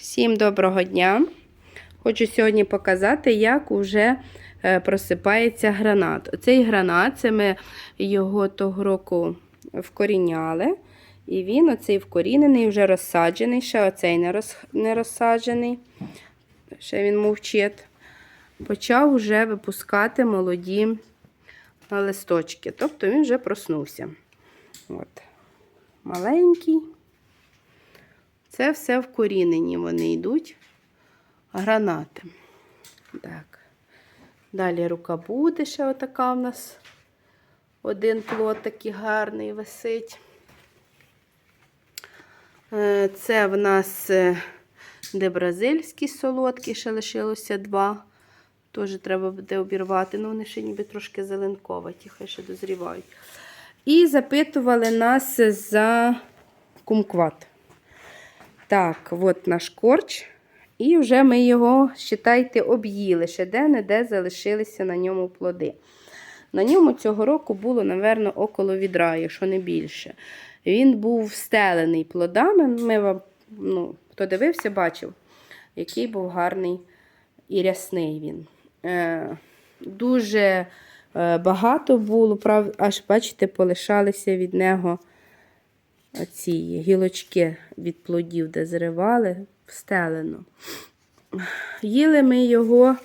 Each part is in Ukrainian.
Всім доброго дня! Хочу сьогодні показати, як вже е, просипається гранат. Оцей гранат, це ми його того року вкоріняли. І він, оцей вкорінений, вже розсаджений, ще оцей не, роз, не розсаджений, ще він мовчить. Почав вже випускати молоді листочки. Тобто він вже проснувся. От. Маленький. Це все вкорінені вони йдуть. Гранати. Так. Далі рука буде ще отака у нас. Один плод такий гарний висить. Е, Це в нас е, де бразильські солодкі, ще лишилося два. Теж треба буде обірвати. Ну, вони ще ніби трошки зеленковаті, хай ще дозрівають. І запитували нас за кумкват. Так, от наш корч. І вже ми його, вважайте, об'їли. Ще де-не-де залишилися на ньому плоди. На ньому цього року було, напевно, около відра, якщо не більше. Він був встелений плодами. Ми вам, ну, хто дивився, бачив, який був гарний і рясний він. Е, дуже е, багато було, прав, аж, бачите, полишалися від нього оці гілочки від плодів, де зривали, встелено. Їли ми його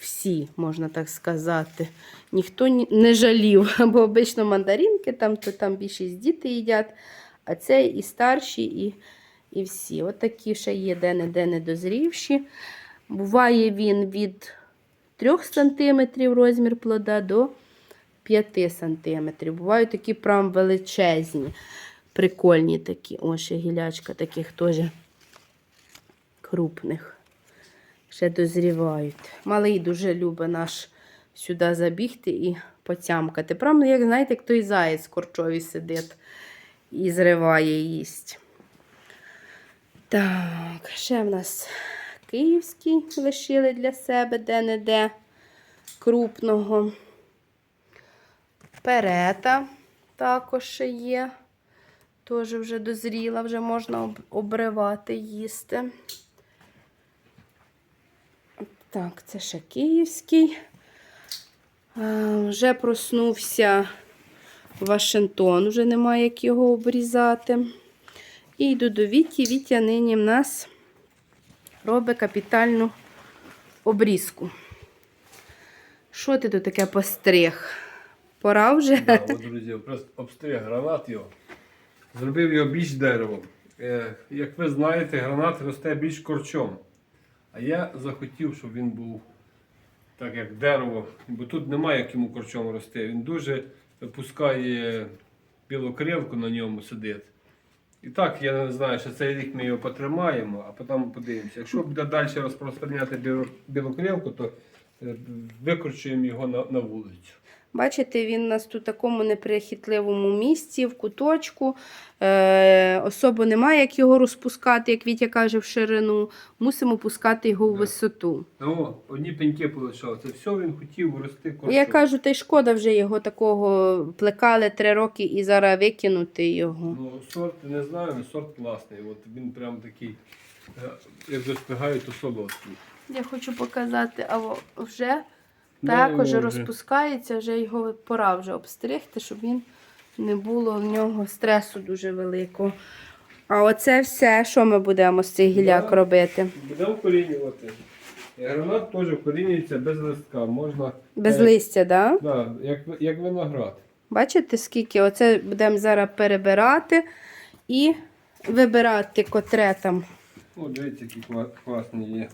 всі, можна так сказати. Ніхто не жалів, бо обично мандаринки, там, то там більшість діти їдять, а це і старші, і, і всі. От такі ще є де-не-де недозрівші. Буває він від 3 см розмір плода до 5 см. Бувають такі прям величезні, прикольні такі. Ось ще гілячка таких теж крупних. Ще дозрівають. Малий дуже любить наш сюди забігти і поцямкати. Прямо, як знаєте, як той заєць корчовий сидить і зриває їсть. Так, ще в нас київський лишили для себе де-не-де крупного. Перета також ще є. Теж вже дозріла, вже можна обривати, їсти. Так, це ще київський. Вже проснувся Вашингтон, вже немає як його обрізати. І йду до Віті. Вітя нині в нас робить капітальну обрізку. Що ти тут таке постриг? Пора вже? Да, друзі, просто обстриг гранат його. Зробив його більш деревом. Е, як ви знаєте, гранат росте більш корчом. А я захотів, щоб він був так як дерево, бо тут немає як йому корчом рости. Він дуже пускає білокрилку на ньому сидить. І так, я не знаю, що цей рік ми його потримаємо, а потім подивимося. Якщо буде далі розпространяти біло- білокрилку, то е, викручуємо його на, на вулицю. Бачите, він у нас тут в такому неприхитливому місці, в куточку. Е, особо немає, як його розпускати, як Вітя каже, в ширину. Мусимо пускати його в висоту. Ну, одні пеньки полишали. Це все він хотів рости корчом. Я кажу, та й шкода вже його такого плекали три роки і зараз викинути його. Ну, сорт не знаю, але сорт класний. От він прям такий, е, як достигають, то солодкий. Я хочу показати, а вже також вже. розпускається, вже його пора вже обстригти, щоб він не було в нього стресу дуже великого. А оце все, що ми будемо з цих гіляк робити? Будемо вкорінювати. І Гранат теж вкорінюється без листка. Можна, Без е, листя, так? Да? Да, як, як виноград. Бачите, скільки? Оце будемо зараз перебирати і вибирати, котре там О, дивіться, які кла- класні є.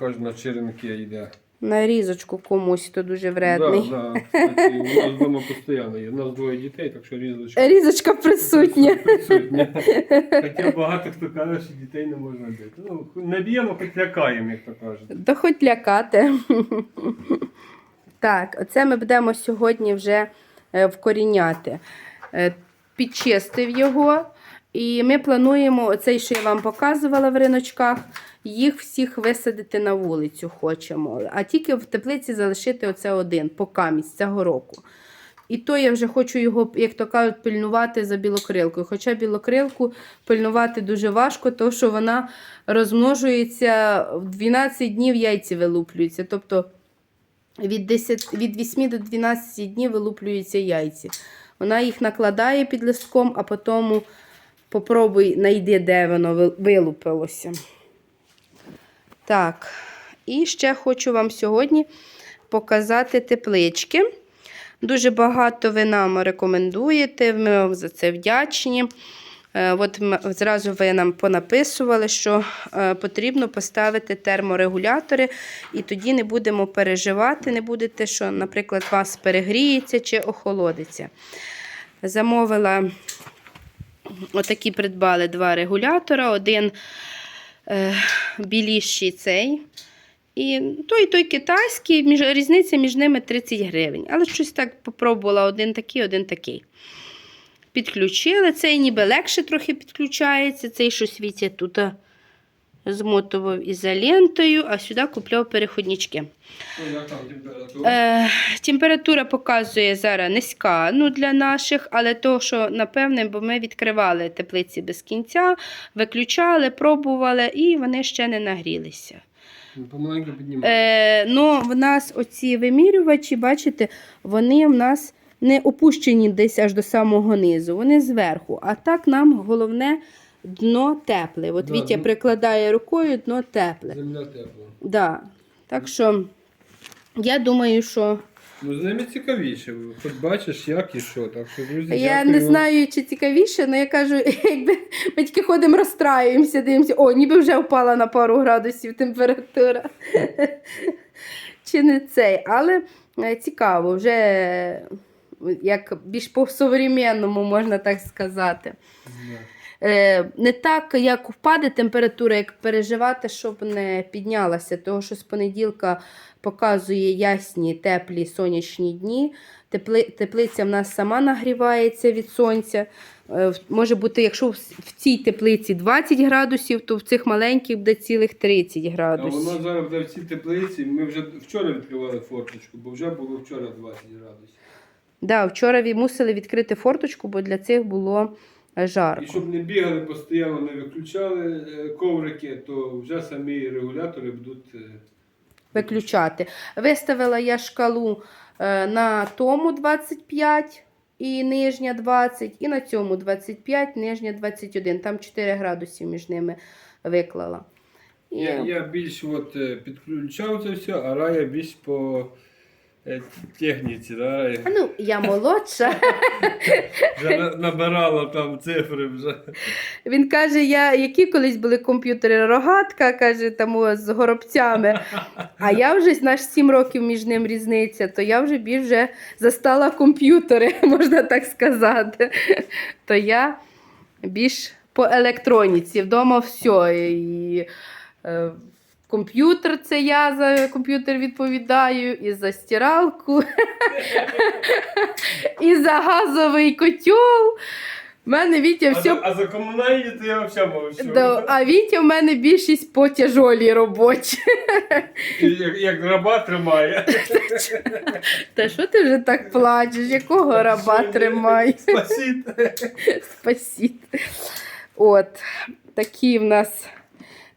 То на черенки йде. На різочку комусь, хто дуже вредний. Да, да. Кстати, у нас вдома постійно є. У нас двоє дітей, так що різочка. Різочка присутня. Присутня. Хоча багато хто каже, що дітей не можна бити. Ну, не б'ємо, хоч лякаємо, як то кажуть. Да хоч лякати. Так, оце ми будемо сьогодні вже е, вкоріняти. Е, Підчистив його. І ми плануємо, оцей, що я вам показувала в риночках, їх всіх висадити на вулицю хочемо. А тільки в теплиці залишити оце один, поки з цього року. І то я вже хочу його, як то кажуть, пильнувати за білокрилкою. Хоча білокрилку пильнувати дуже важко, тому що вона розмножується в 12 днів яйці вилуплюються. Тобто від, 10, від 8 до 12 днів вилуплюються яйці. Вона їх накладає під листком, а потім попробуй знайди, де воно вилупилося. Так, і ще хочу вам сьогодні показати теплички. Дуже багато ви нам рекомендуєте, ми вам за це вдячні. Е, От зразу ви нам понаписували, що е, потрібно поставити терморегулятори, і тоді не будемо переживати, не будете, що, наприклад, вас перегріється чи охолодиться. Замовила отакі придбали два регулятора. Один е, біліший цей. І той, той китайський, між, різниця між ними 30 гривень. Але щось так попробувала один такий, один такий. Підключили. Цей ніби легше трохи підключається. Цей щось світять тут змотував ізолентою, а сюди купляв переходнички. Ну, температура? Е, температура показує зараз низька ну, для наших, але то, що напевне, бо ми відкривали теплиці без кінця, виключали, пробували і вони ще не нагрілися. Помаленьку. Е, ну, в нас оці вимірювачі, бачите, вони в нас не опущені десь аж до самого низу, вони зверху. А так нам головне дно тепле. От Да, Вітя ну- прикладає рукою, дно тепле. Земля тепла. Да. Так що я думаю, що Ну, з ними цікавіше. Хоч бачиш, як і що. Так що, друзі, я дякую не вам. знаю, чи цікавіше, але я кажу, якби ми тільки ходимо, розстраюємося, дивимося, о, ніби вже впала на пару градусів температура. Чи не цей, але е, цікаво, вже е, як більш по-современному, можна так сказати. Да. Е, не так, як впаде температура, як переживати, щоб не піднялася. Тому що з понеділка показує ясні, теплі сонячні дні. Тепли, теплиця в нас сама нагрівається від сонця. Е, може бути, якщо в, цій теплиці 20 градусів, то в цих маленьких буде цілих 30 А градусів. воно зараз в цій теплиці. Ми вже вчора відкривали форточку, бо вже було вчора 20 градусів. Да, вчора мусили відкрити форточку, бо для цих було жарко. І щоб не бігали постійно, не виключали е, коврики, то вже самі регулятори будуть. е, виключати. Виставила я шкалу е, на тому 25 і нижня 20, і на цьому 25, нижня 21. Там 4 градусів між ними виклала. І... Я, я більш от, підключав це все, а Рая більш по техніці. Да? Ну, я молодша. Вже на- набирала там цифри вже. Він каже, я, які колись були комп'ютери рогатка, каже, там о, з горобцями. А я вже наш 7 років між ним різниця, то я вже більш вже застала комп'ютери, можна так сказати. То я більш по електроніці. Вдома все. І, е, комп'ютер це я за комп'ютер відповідаю, і за стиралку, і за газовий котел. У мене Вітя А, все за, а за комунальні то я взагалі мовчу. Да, а Вітя в мене більшість по тяжолій роботі. Як, як раба тримає. Та що ти вже так плачеш? Якого раба тримає? Спасіть. Спасіть. От, такі в нас.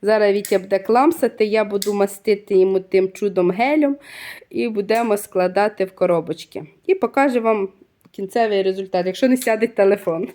Зараз Вітя буде кламсати, я буду мастити йому тим чудом гелем і будемо складати в коробочки. І покажу вам кінцевий результат, якщо не сяде телефон.